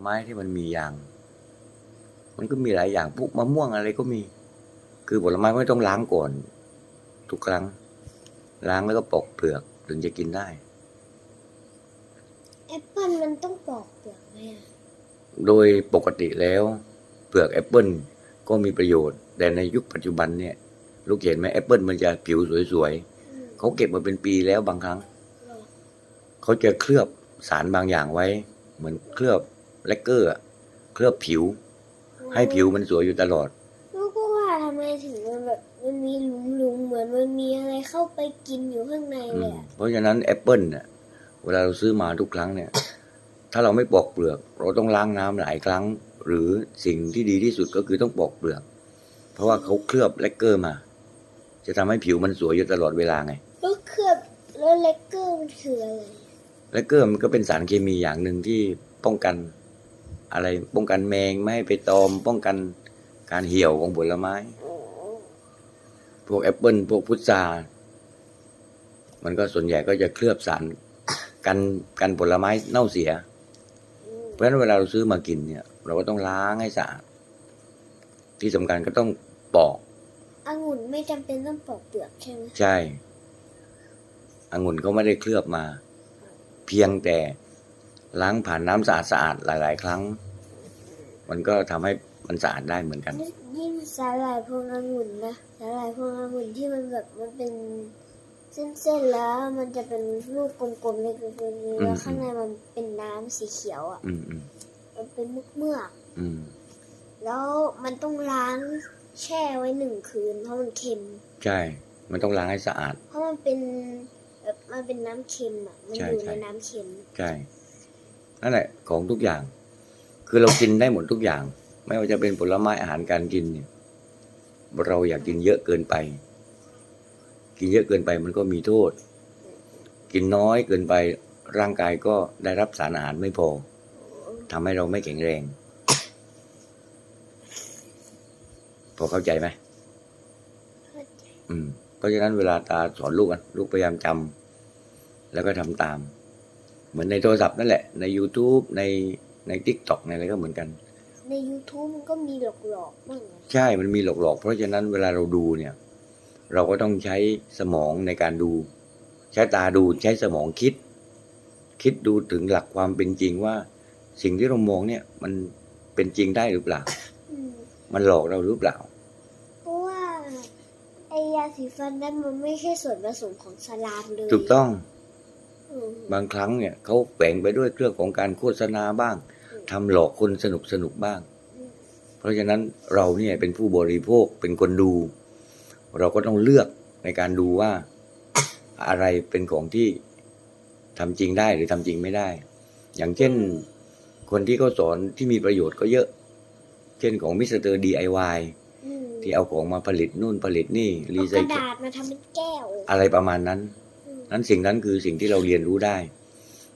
ไม้ที่มันมีอย่าง มันก็มีหลายอย่างพวกมะม่วงอะไรก็มี คือผลไม้ไม่ต้องล้างก่อน ทุกครั้ง ล้างแล้วก็ปอกเปลือกถึงจะกินได้แอปเปิ้ลมันต้องปอกเปลือกไหมอะโดยปกติแล้วเปลือกแอปเปิลก็มีประโยชน์ แต่ในยุคปัจจุบันเนี่ย ลูกเห็นไหมแอปเปิลมันจะผิวสวยอืมๆเขาเก็บมาเป็นปีแล้วบางครั้งหรอเขาจะเคลือบสารบางอย่างไว้ เหมือนเคลือบ แลกเกอร์อะเคลือบผิว ให้ผิวมันสวยอยู่ตลอด ลูกก็ว่าทำไมถึงมันแบบมันมีหลุมๆเหมือนมันมีอะไรเข้าไปกินอยู่ข้างในอืเลยมอะเพราะฉะนั้นแอปเปิลเนี่ยเวลาเราซื้อมาทุกครั้งเนี่ย ถ้าเราไม่ปอกเปลือก เราต้องล้างน้ำหลายครั้ง หรือสิ่งที่ดีที่สุดก็คือต้องปอกเปลือก เพราะว่าเขาเคลือบแลกเกอร์มา จะทำให้ผิวมันสวยอยู่ตลอดเวลาไงแล้วเคลือบแล้วเลกเกอร์มันคืออะไร แลกเกอร์มันก็เป็นสารเคมีอย่างหนึ่งที่ป้องกัน อะไรป้องกันแมงไม่ให้ไปตอม ป้องกันการเหี่ยวของผลไม้อ๋อพวกแอปเปิลพวกพุทรามันก็ส่วนใหญ่ก็จะเคลือบสารกันกันผลไม้เน่าเสียอืมเพราะฉะนั้นเวลาเราซื้อมากินเนี่ย เราก็ต้องล้างให้สะอาดที่สำคัญก็ต้องปอกองุ่นไม่จำเป็นต้องปอกเปลือกใช่ไหมใช่องุ่นก็ไม่ได้เคลือบมา เพียงแต่ ล้างผ่านน้ำสะอาดสะอาดๆหลาย ๆ ครั้ง มันก็ทำให้มันสะอาดได้เหมือนกัน ยิ่งสาหร่ายพวงองุ่นนะสาหร่ายพวงองุ่นที่มันแบบมันเป็นเส้นๆแล้วมันจะเป็นลูกกลมๆเล็กๆอืแล้มวข้างในมันเป็นน้ำสีเขียวอะอืมอืมมันเป็นมุกเมือกอืมๆแล้วมันต้องล้างแช่ไว้หนึ่งคืน เพราะมันเค็ม ใช่ มันต้องล้างให้สะอาด เพราะมันเป็นแบบมันเป็นน้ำเค็มอะ มันใช่อยู่ใช่ในน้ำเค็ม ใช่ นั่นแหละของทุกอย่าง คือเรากินได้หมดทุกอย่าง ไม่ว่าจะเป็นผลไม้อาหารการกินเนี่ยเราอยากกินเยอะเกินไป กินเยอะเกินไปมันก็มีโทษ กินน้อยเกินไปร่างกายก็ได้รับสารอาหารไม่พอทำให้เราไม่แข็งแรง พอเข้าใจไหมอืมเพราะฉะนั้นเวลาตาสอนลูกอะลูกพยายามจำแล้วก็ทำตาม เหมือนในโทรศัพท์นั่นแหละ ใน YouTube ในใน t ิ k t o k ในอะไรก็เหมือนกัน ใน YouTube มันก็มีหลอกๆบ้างนะใช่ มันมีหลอกๆเพราะฉะนั้นเวลาเราดูเนี่ย เราก็ต้องใช้สมองในการดู ใช้ตาดูใช้สมองคิด คิดดูถึงหลักความเป็นจริงว่า สิ่งที่เรามองเนี่ยมันเป็นจริงได้หรือเปล่า อืมมันหลอกเราหรือเปล่า เพราะว่าไอยาสีฟันนั้นมันไม่ใช่ส่วนผสมของสลามเลยถูกต้องอืม บางครั้งเนี่ยเขาแฝงไปด้วยเรื่องของการโฆษณาบ้างทำหลอกคนสนุกสนุกๆบ้าง เพราะฉะนั้นเราเนี่ยเป็นผู้บริโภคเป็นคนดู เราก็ต้องเลือกในการดูว่าอะไรเป็นของที่ทำจริงได้หรือทำจริงไม่ได้ อย่างเช่นคนที่เขาสอนที่มีประโยชน์ก็เยอะ เช่นของมิสเตอร์ DIY อืมที่เอาของมาผลิตนู่นผลิตนี่รีเอาไซกระเคิลดาษมาทำเป็นแก้ว อะไรประมาณนั้นอืม นั้นสิ่งนั้นคือสิ่งที่เราเรียนรู้ได้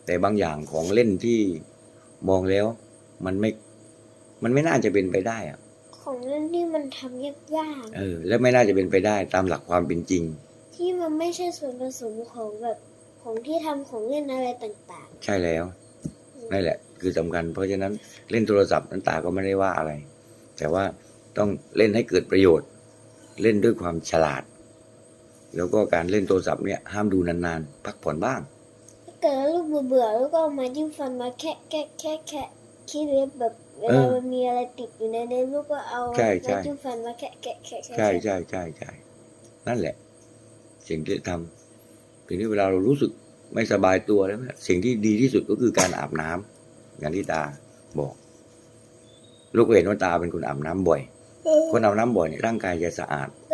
แต่บางอย่างของเล่นที่มองแล้ว มันไม่ มันไม่น่าจะเป็นไปได้อะของเล่นที่มันทำยากเออ และไม่น่าจะเป็นไปได้ตามหลักความเป็นจริงๆที่มันไม่ใช่ส่วนผสมของแบบของที่ทำของเล่นอะไรต่างใช่แล้วนั่นแหละ คือสำคัญ เพราะฉะนั้นเล่นโทรศัพท์นั้นตาก็ไม่ได้ว่าอะไร แต่ว่าต้องเล่นให้เกิดประโยชน์ เล่นด้วยความฉลาด แล้วก็การเล่นโทรศัพท์เนี่ยห้ามดูนานๆ พักผ่อนบ้างๆถ้าเกิดว่าลูกเบื่อๆแล้วก็เอามาจิ้มฟันมาแคะแคะแคะแคะคิดเล็บแบบเวเอลาอมันมีอะไรติดอยู่ในเล็บลูกก็เอาใช่ใช่ มาจิ้มฟันมาแคะแคะแคะแคะใช่ใช่ใช่ใช่นั่นแหละ สิ่งที่ทำสิ่งที่เวลาเรารู้สึกไม่สบายตัวแล้วเนี่ยสิ่งที่ดีที่สุดก็คือการอาบน้ำอย่างที่ตาบอก ลูกก็เห็นว่าตาเป็นคนอาบน้ำบ่อย เออคนอาบน้ำบ่อยเนี่ยร่างกายจะสะอาดแล้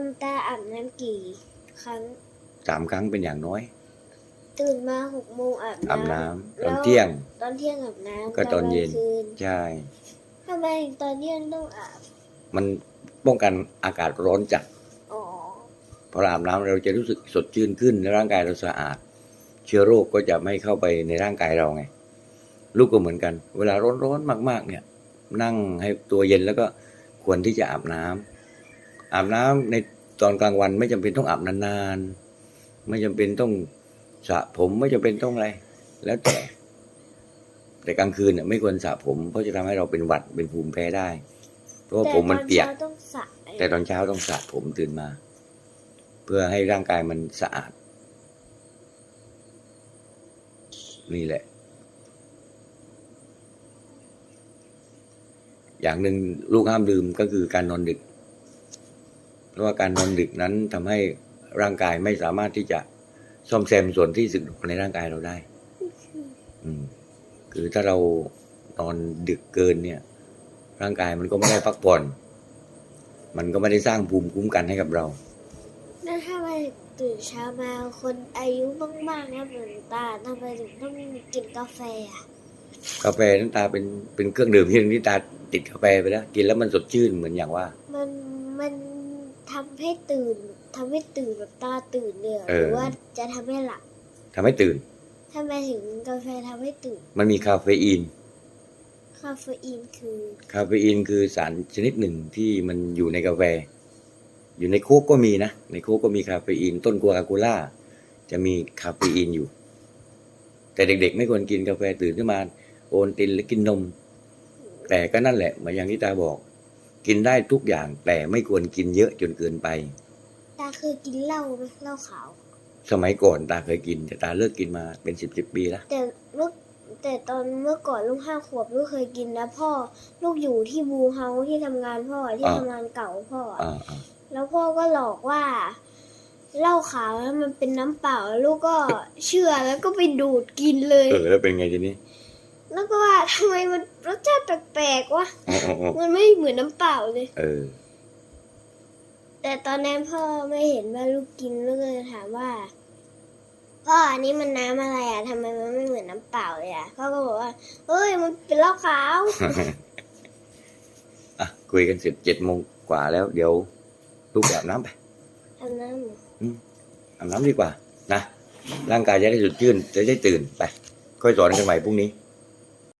วหนึ่งวันตาอาบน้ำกี่ครั้ง สามครั้งเป็นอย่างน้อย ตื่นมาหกโมงอาบน้ำอาบน้ำตแล้อนวเที่ยง ตอนเที่ยงอาบน้ำก็ตอนเย็น กลางคืนใช่ ทำไมตอนเที่ยงต้องอาบมันป้องกันอากาศร้อนจัด อ๋อพอเราอาบน้ำเราจะรู้สึกสดชื่นขึ้นและร่างกายเราสะอาด เชื้อโรคก็จะไม่เข้าไปในร่างกายเราไง ลูกก็เหมือนกัน เวลาร้อนๆมาก ๆ เนี่ย นั่งให้ตัวเย็นแล้วก็ควรที่จะอาบน้ำ อาบน้ำในตอนกลางวันไม่จำเป็นต้องอาบนานๆ ไม่จำเป็นต้องสระผมไม่จำเป็นต้องอะไร แล้วแต่ แต่แต่กลางคืนเนี่ยไม่ควรสระผม เพราะจะทำให้เราเป็นหวัดเป็นภูมิแพ้ได้ เพราะว่าผมมันเปียกแต่ตอนช้าต้องสระแต่ตอนเช้าต้องสระผมตื่นมา เพื่อให้ร่างกายมันสะอาด นี่แหละ อย่างหนึ่งลูกห้ามลืมก็คือการนอนดึก เพราะว่าการนอนดึกนั้นทำให้ร่างกายไม่สามารถที่จะซ่อมแซมส่วนที่สึกหรอในร่างกายเราได้ อืม คือถ้าเรานอนดึกเกินเนี่ย ร่างกายมันก็ไม่ได้พักผ่อน มันก็ไม่ได้สร้างภูมิคุ้มกันให้กับเรา แล้วถ้าไปตื่นเช้ามาคนอายุมากๆนะเหมือนตาทำไมถึงต้องกินกาแฟอะกาแฟนั้นตาเป็นเป็นเครื่องดื่มที่ที่ตาติดกาแฟไปแล้วกินแล้วมันสดชื่นเหมือนอย่างว่า มันมัน ทำให้ตื่นทำให้ตื่นแบบตาตื่นเลยเหรอเออ หรือว่าจะทำให้หลับทำให้ตื่น ทำไมถึงกาแฟทำให้ตื่น มันมีคาเฟอีน คาเฟอีนคือ คาเฟอีนคือสารชนิดหนึ่งที่มันอยู่ในกาแฟ อยู่ในโค้กก็มีนะ ในโค้กก็มีคาเฟอีน ต้นกัวคาโคล่าจะมีคาเฟอีนอยู่ แต่เด็กๆ ไม่ควรกินกาแฟตื่นขึ้นมา โอนตินหรือกินนม แต่ก็นั่นแหละเหมือนอย่างที่ตาบอก กินได้ทุกอย่างแต่ไม่ควรกินเยอะจนเกินไป ตาเคยกินเหล้าไหมเหล้าขาว สมัยก่อนตาเคยกิน แต่ตาเลิกกินมาเป็นสิบสิบปีแล้วแต่เมื่อแต่ตอนเมื่อก่อนลูกห้าขวบลูกเคยกินนะพ่อ ลูกอยู่ที่บูเฮาที่ทำงานพ่อที่อ่าทำงานเก่าพ่ออะอ่าอ่าแล้วพ่อก็หลอกว่าเหล้าขาวแล้วมันเป็นน้ำเปล่าแล้วลูกก็เชื่อแล้วก็ไปดูดกินเลย เออแล้วเป็นไงทีนี้ แล้วก็ว่าทำไมมันรสชาติแปลกๆวะ อ๋ออ๋ออ๋อมันไม่เหมือนน้ำเปล่าเลย เออ แต่ตอนนั้นพ่อไม่เห็นว่าลูกกินลูกก็เลยถามว่าพ่ออันนี้มันน้ำอะไรอะทำไมมันไม่เหมือนน้ำเปล่าเลยอะพ่อก็บอกว่าเฮ้ยมันเป็นเหล้าขาว อะคุยกันเสร็จเจ็ดโมงกว่าแล้ว เดี๋ยวลูกไปอาบน้ำไปทำน้ำอาบน้ำดีกว่า นะ ร่างกายจะได้สดชื่นจะได้ตื่นไป ค่อยสอนกันใหม่พรุ่งนี้